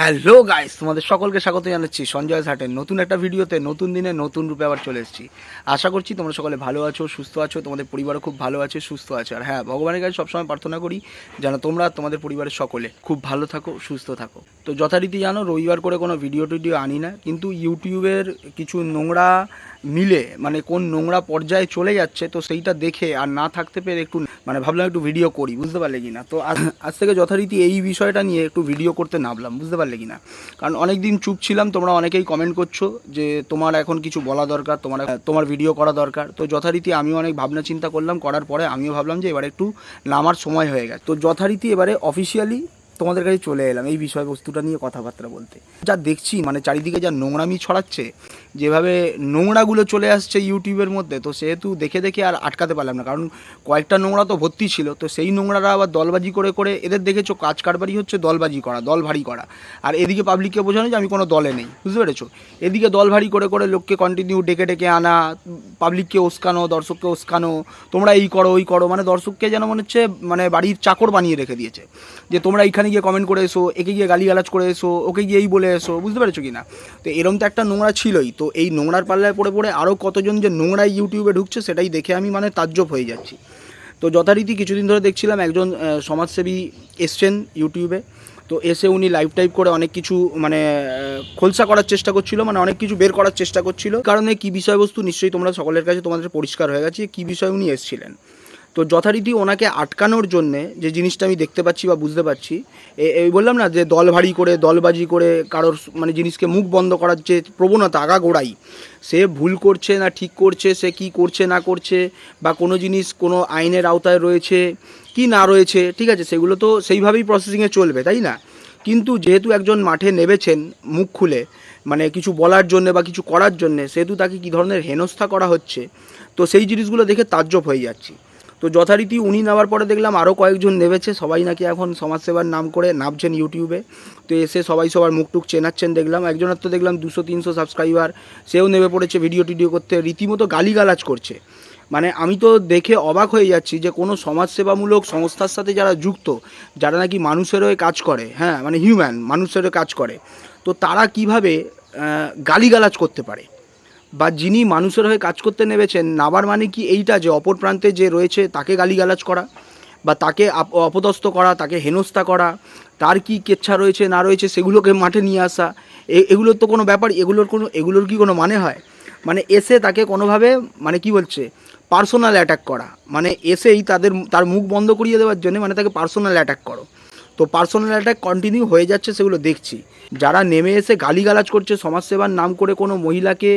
Hello guys, তোমাদের সকলকে স্বাগত জানাচ্ছি সঞ্জয় ঘাটের নতুন একটা ভিডিওতে, নতুন দিনে নতুন রূপে আবার চলে এসেছি। আশা করছি তোমরা সকলে ভালো আছো, সুস্থ আছো, তোমাদের পরিবারও খুব ভালো আছে, সুস্থ আছে। আর হ্যাঁ ভগবানের কাছে সবসময় প্রার্থনা করি যেন তোমরা তোমাদের পরিবারের সকলে খুব ভালো থাকো, সুস্থ থাকো। তো যথারীতি জানো, রবিবার করে কোনো ভিডিও টিডিও আনি না। কিন্তু ইউটিউবের কিছু নোংরা মিলে মানে কোন নোংরা পর্যায়ে চলে যাচ্ছে, তো সেইটা দেখে আর না থাকতে পেরে একটু মানে ভাবলাম একটু ভিডিও করি, বুঝতে পারলে কি না তো আজ থেকে যথারীতি এই বিষয়টা নিয়ে একটু ভিডিও করতে নামলাম, বুঝতে পারলে কি না কারণ অনেক দিন চুপ ছিলাম, তোমরা অনেকেই কমেন্ট করছ যে তোমার এখন কিছু বলা দরকার, তোমার তোমার ভিডিও করা দরকার। তো যথারীতি আমিও অনেক ভাবনা চিন্তা করলাম, করার পরে আমিও ভাবলাম যে এবারে একটু নামার সময় হয়ে গেছে। তো যথারীতি এবারে অফিসিয়ালি তোমাদের কাছে চলে এলাম এই বিষয়বস্তুটা নিয়ে কথাবার্তা বলতে। যা দেখছি মানে চারিদিকে যা নোংরামি ছড়াচ্ছে, যেভাবে নোংরাগুলো চলে আসছে ইউটিউবের মধ্যে, তো সেহেতু দেখে দেখে আর আটকাতে পারলাম না। কারণ কয়েকটা নোংরা তো ভর্তি ছিল, তো সেই নোংরারা আবার দলবাজি করে করে এদের দেখেছ, কাজ কারবারই হচ্ছে দলবাজি করা, দল ভারী করা। আর এদিকে পাবলিককে বোঝানো যে আমি কোনো দলে নেই, বুঝতে পেরেছ? এদিকে দল ভারী করে করে লোককে কন্টিনিউ ডেকে ডেকে আনা পাবলিককে উস্কানো, দর্শককে উস্কানো, তোমরা এই করো, ওই করো মানে দর্শককে যেন মনে হচ্ছে মানে বাড়ির চাকর বানিয়ে রেখে দিয়েছে। যে তোমরা এইখানে গিয়ে কমেন্ট করে এসো, একে গিয়ে গালিগালাজ করে এসো, ওকে গিয়ে এই বলে এসো, বুঝতে পেরেছ কি না তো এরম তো একটা নোংরা ছিলই। তো এই নোংরার পাল্লায় পড়ে পড়ে আরও কতজন যে নোংরা ইউটিউবে ঢুকছে সেটাই দেখে আমি মানে তাজ্জব হয়ে যাচ্ছি। তো যথারীতি কিছুদিন ধরে দেখছিলাম একজন সমাজসেবী এসছেন ইউটিউবে তো এসে উনি লাইভ টাইপ করে অনেক কিছু মানে খোলসা করার চেষ্টা করছিল মানে অনেক কিছু বের করার চেষ্টা করছিল। কারণে কি বিষয়বস্তু নিশ্চয়ই তোমরা সকলের কাছে তোমাদের পরিষ্কার হয়ে গেছে, কি বিষয় উনি এসছিলেন। তো যথারীতি ওনাকে আটকানোর জন্যে যে জিনিসটা আমি দেখতে পাচ্ছি বা বুঝতে পারছি এই বললাম না যে দল ভারী করে, দলবাজি করে কারোর মানে জিনিসকে মুখ বন্ধ করার যে প্রবণতা, আগাগোড়াই, সে ভুল করছে না ঠিক করছে, সে কি করছে না করছে, বা কোনো জিনিস কোনো আইনের আওতায় রয়েছে কি না রয়েছে, ঠিক আছে, সেগুলো তো সেইভাবেই প্রসেসিংয়ে চলবে, তাই না? কিন্তু যেহেতু একজন মাঠে নেমেছেন মুখ খুলে মানে কিছু বলার জন্যে বা কিছু করার জন্যে, সেহেতু তাকে কী ধরনের হেনস্থা করা হচ্ছে, তো সেই জিনিসগুলো দেখে তাজ্জব হয়ে যাচ্ছি। তো যথারীতি উনি নামার পরে দেখলাম আরও কয়েকজন নেমেছে, সবাই নাকি এখন সমাজসেবার নাম করে নামছেন ইউটিউবে তো এসে সবাই সবার মুখ টুক চেনাচ্ছেন দেখলাম। একজনের তো দেখলাম দুশো, তিনশো সাবস্ক্রাইবার সেও নেমে পড়েছে ভিডিও টিডিও করতে, রীতিমতো গালিগালাজ করছে। মানে আমি তো দেখে অবাক হয়ে যাচ্ছি যে কোনো সমাজসেবামূলক সংস্থার সাথে যারা যুক্ত, যারা নাকি মানুষের হয়ে কাজ করে হ্যাঁ মানে হিউম্যান মানুষের হয়ে কাজ করে, তো তারা কীভাবে গালিগালাজ করতে পারে? বা যিনি মানুষের হয়ে কাজ করতে নেমেছেন নাবার মানে কি এইটা যে অপর প্রান্তে যে রয়েছে তাকে গালিগালাজ করা বা তাকে অপদস্থ করা, তাকে হেনস্থা করা, তার কি কেচ্ছা রয়েছে, না রয়েছে সেগুলোকে মাঠে নিয়ে আসা এগুলোর তো কোনো ব্যাপার, এগুলোর কোনো এগুলোর কি কোনো মানে হয়? মানে এসে তাকে কোনোভাবে মানে কি বলছে পার্সোনাল অ্যাটাক করা। মানে এসেই তাদের তার মুখ বন্ধ করিয়ে দেওয়ার জন্য মানে তাকে পার্সোনাল অ্যাটাক করো। তো পার্সোনাল অ্যাটাক কন্টিনিউ হয়ে যাচ্ছে সেগুলো দেখছি। যারা নেমে এসে গালিগালাজ করছে সমাজসেবার নাম করে কোনো মহিলাকে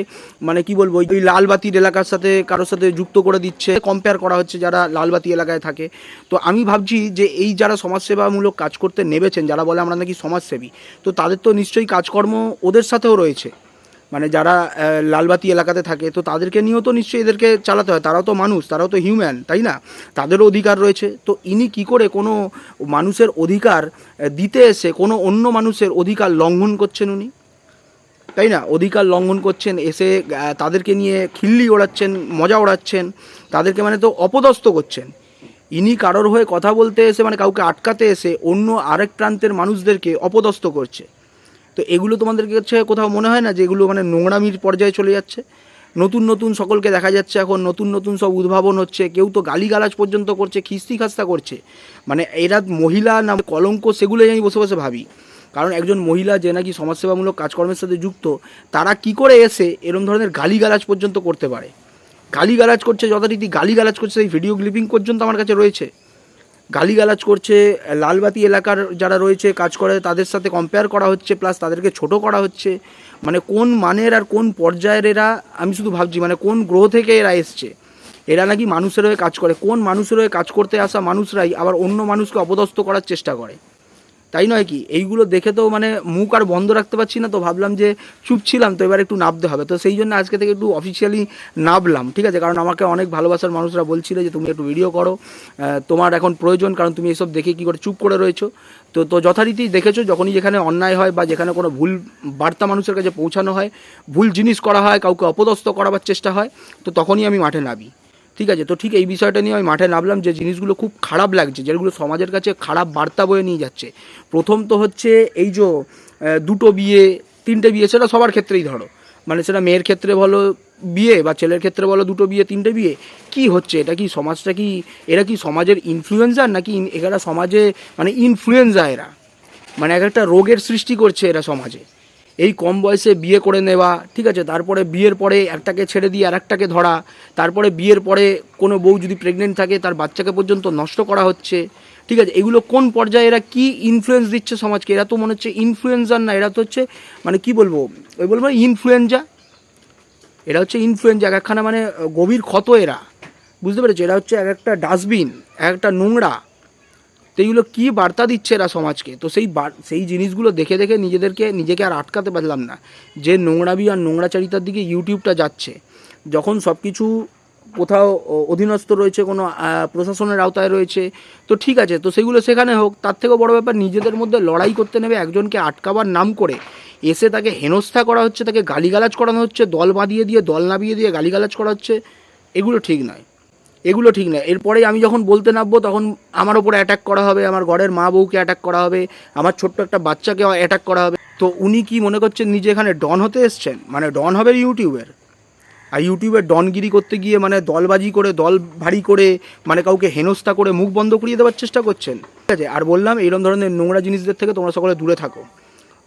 মানে কি বলব, ওই লালবাতির এলাকার সাথে, কারোর সাথে যুক্ত করে দিচ্ছে কম্পেয়ার করা হচ্ছে যারা লালবাতি এলাকায় থাকে। তো আমি ভাবছি যে এই যারা সমাজসেবামূলক কাজ করতে নেমেছেন, যারা বলে আমরা নাকি সমাজসেবী, তো তাদের তো নিশ্চয়ই কাজকর্ম ওদের সাথেও রয়েছে। মানে যারা লালবাতি এলাকাতে থাকে, তো তাদেরকে নিয়েও তো নিশ্চয়ই এদেরকে চালাতে হয়। তারাও তো মানুষ, তারাও তো হিউম্যান তাই না? তাদেরও অধিকার রয়েছে। তো ইনি কি করে কোনো মানুষের অধিকার দিতে এসে কোনো অন্য মানুষের অধিকার লঙ্ঘন করছেন উনি? তাই না? অধিকার লঙ্ঘন করছেন, এসে তাদেরকে নিয়ে খিল্লি ওড়াচ্ছেন, মজা ওড়াচ্ছেন, তাদেরকে মানে তো অপদস্থ করছেন। ইনি কারোর হয়ে কথা বলতে এসে মানে কাউকে আটকাতে এসে অন্য আরেক প্রান্তের মানুষদেরকে অপদস্থ করছে। তো এগুলো তোমাদের কাছে কোথাও মনে হয় না যে এগুলো মানে নোংরামির পর্যায়ে চলে যাচ্ছে? নতুন নতুন সকলকে দেখা যাচ্ছে এখন, নতুন নতুন সব উদ্ভাবন হচ্ছে, কেউ তো গালিগালাজ পর্যন্ত করছে, খিস্তি খাস্তা করছে। মানে এরা মহিলা না কলঙ্ক সেগুলোই আমি বসে বসে ভাবি। কারণ একজন মহিলা যে নাকি সমাজসেবামূলক কাজকর্মের সাথে যুক্ত, তারা কি করে এসে এরম ধরনের গালিগালাজ পর্যন্ত করতে পারে? গালিগালাজ করছে, যথারীতি গালিগালাজ করছে এই ভিডিও ক্লিপিং পর্যন্ত আমার কাছে রয়েছে। গালিগালাজ করছে, লালবাতি এলাকার যারা রয়েছে, কাজ করে, তাদের সাথে কম্পেয়ার করা হচ্ছে প্লাস তাদেরকে ছোট করা হচ্ছে। মানে কোন মানের আর কোন পর্যায়ের এরা, আমি শুধু ভাবছি মানে কোন গ্রহ থেকে এরা এসছে? এরা নাকি মানুষের হয়ে কাজ করে। কোন মানুষের হয়ে কাজ করতে আসা মানুষরাই আবার অন্য মানুষকে অপদস্থ করার চেষ্টা করে? তাই নয় কি? এইগুলো দেখে তো মানে মুখ আর বন্ধ রাখতে পারছি না, তো ভাবলাম যে চুপ ছিলাম, তো এবার একটু নাবতে হবে। তো সেই জন্য আজকে থেকে একটু অফিসিয়ালি নাবলাম, ঠিক আছে? কারণ আমাকে অনেক ভালোবাসার মানুষরা বলছিল যে, তুমি একটু ভিডিও করো। তোমার এখন প্রয়োজন, কারণ তুমি এসব দেখে কি করে চুপ করে রয়েছো? তো তো যথারীতি দেখেছ, যখনই যেখানে অন্যায় হয় বা যেখানে কোনো ভুল বার্তা মানুষের কাছে পৌঁছানো হয়, ভুল জিনিস করা হয়, কাউকে অপদস্থ করাবার চেষ্টা হয়, তো তখনই আমি মাঠে নামি। ঠিক আছে, তো ঠিক এই বিষয়টা নিয়ে আমি মাঠে নামলাম যে জিনিসগুলো খুব খারাপ লাগছে, যেগুলো সমাজের কাছে খারাপ বার্তা বয়ে নিয়ে যাচ্ছে। প্রথম তো হচ্ছে এই যে দুটো বিয়ে, তিনটে বিয়ে, সেটা সবার ক্ষেত্রেই ধরো। মানে সেটা মেয়ের ক্ষেত্রে বলো বিয়ে বা ছেলের ক্ষেত্রে বলো দুটো বিয়ে, তিনটে বিয়ে, কি হচ্ছে? এটা কি সমাজটা কি, এরা কি সমাজের ইনফ্লুয়েন্সার নাকি এরা সমাজে মানে ইনফ্লুয়েন্সা এরা? মানে এক একটা রোগের সৃষ্টি করছে এরা সমাজে। এই কম বয়সে বিয়ে করে নেওয়া, ঠিক আছে? তারপরে বিয়ের পরে একটাকে ছেড়ে দিয়ে আর একটাকে ধরা, তারপরে বিয়ের পরে কোনো বউ যদি প্রেগনেন্ট থাকে, তার বাচ্চাকে পর্যন্ত নষ্ট করা হচ্ছে, ঠিক আছে? এগুলো কোন পর্যায়ে এরা কি ইনফ্লুয়েন্স দিচ্ছে সমাজকে? এরা তো মনে হচ্ছে ইনফ্লুয়েন্সার না, এরা তো হচ্ছে মানে কি বলব? ওই বলব ইনফ্লুয়েঞ্জা এরা হচ্ছে ইনফ্লুয়েঞ্জা এক একখানা মানে গভীর ক্ষত এরা, বুঝতে পেরেছ? এরা হচ্ছে এক একটা ডাস্টবিন এক একটা নোংরা তো এইগুলো কী বার্তা দিচ্ছে এরা সমাজকে? তো সেই সেই জিনিসগুলো দেখে দেখে নিজেদেরকে, নিজেকে আর আটকাতে পারলাম না। যে নোংরাবি আর নোংরাচারিতার দিকে ইউটিউবটা যাচ্ছে, যখন সব কিছু কোথাও অধীনস্থ রয়েছে, কোনো প্রশাসনের আওতায় রয়েছে, তো ঠিক আছে, তো সেগুলো সেখানে হোক, তার থেকেও বড় ব্যাপার নিজেদের মধ্যে লড়াই করতে নেবে একজনকে আটকাবার নাম করে, এসে তাকে হেনস্থা করা হচ্ছে, তাকে গালিগালাজ করানো হচ্ছে, দল বাঁধিয়ে দিয়ে, দল নামিয়ে দিয়ে গালিগালাজ করা হচ্ছে, এগুলো ঠিক নয়। এগুলো ঠিক নয় এরপরে আমি যখন বলতে নামবো, তখন আমার ওপরে অ্যাটাক করা হবে, আমার ঘরের মা বউকে অ্যাটাক করা হবে, আমার ছোট্ট একটা বাচ্চাকে অ্যাটাক করা হবে। তো উনি কি মনে করছেন নিজে এখানে ডন হতে এসছেন? মানে ডন হবে ইউটিউবের আর ইউটিউবের ডনগিরি করতে গিয়ে মানে দলবাজি করে, দল ভারী করে মানে কাউকে হেনস্থা করে মুখ বন্ধ করিয়ে দেওয়ার চেষ্টা করছেন। ঠিক আছে? আর বললাম এইরকম ধরনের নোংরা জিনিসদের থেকে তোমরা সকলে দূরে থাকো।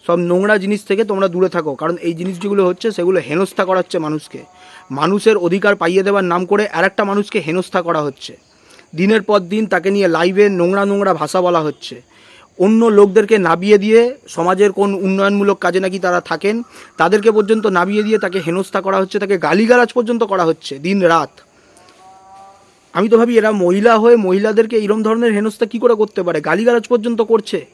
সব নোংরা জিনিস থেকে তোমরা দূরে থাকো। কারণ এই জিনিস যেগুলো হচ্ছে সেগুলো হেনস্থা করাচ্ছে মানুষকে। মানুষের অধিকার পাইয়ে দেওয়ার নাম করে আরেকটা মানুষকে হেনস্থা করা হচ্ছে। দিনের পর দিন তাকে নিয়ে লাইভে নোংরা নোংরা ভাষা বলা হচ্ছে। অন্য লোকদেরকে নাবিয়ে দিয়ে সমাজের কোন উন্নয়নমূলক কাজে নাকি তারা থাকেন, তাদেরকে পর্যন্ত নাবিয়ে দিয়ে তাকে হেনস্থা করা হচ্ছে, তাকে গালিগালাজ পর্যন্ত করা হচ্ছে দিন রাত। আমি তো ভাবি এরা মহিলা হয়ে মহিলাদেরকে এরম ধরনের হেনস্থা কি করে করতে পারে? গালিগালাজ পর্যন্ত করছে।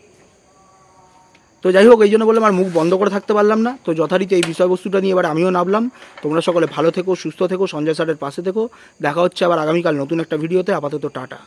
তো যাই হোক, এই জন্য বললাম আর মুখ বন্ধ করে থাকতে পারলাম না। তো যথারীতি এই বিষয়বস্তুটা নিয়ে এবার আমিও নামলাম। তোমরা সকলে ভালো থেকো, সুস্থ থেকো, সঞ্জয় স্যারের পাশে থেকো। দেখা হচ্ছে আবার আগামীকাল নতুন একটা ভিডিওতে। আপাতত টাটা।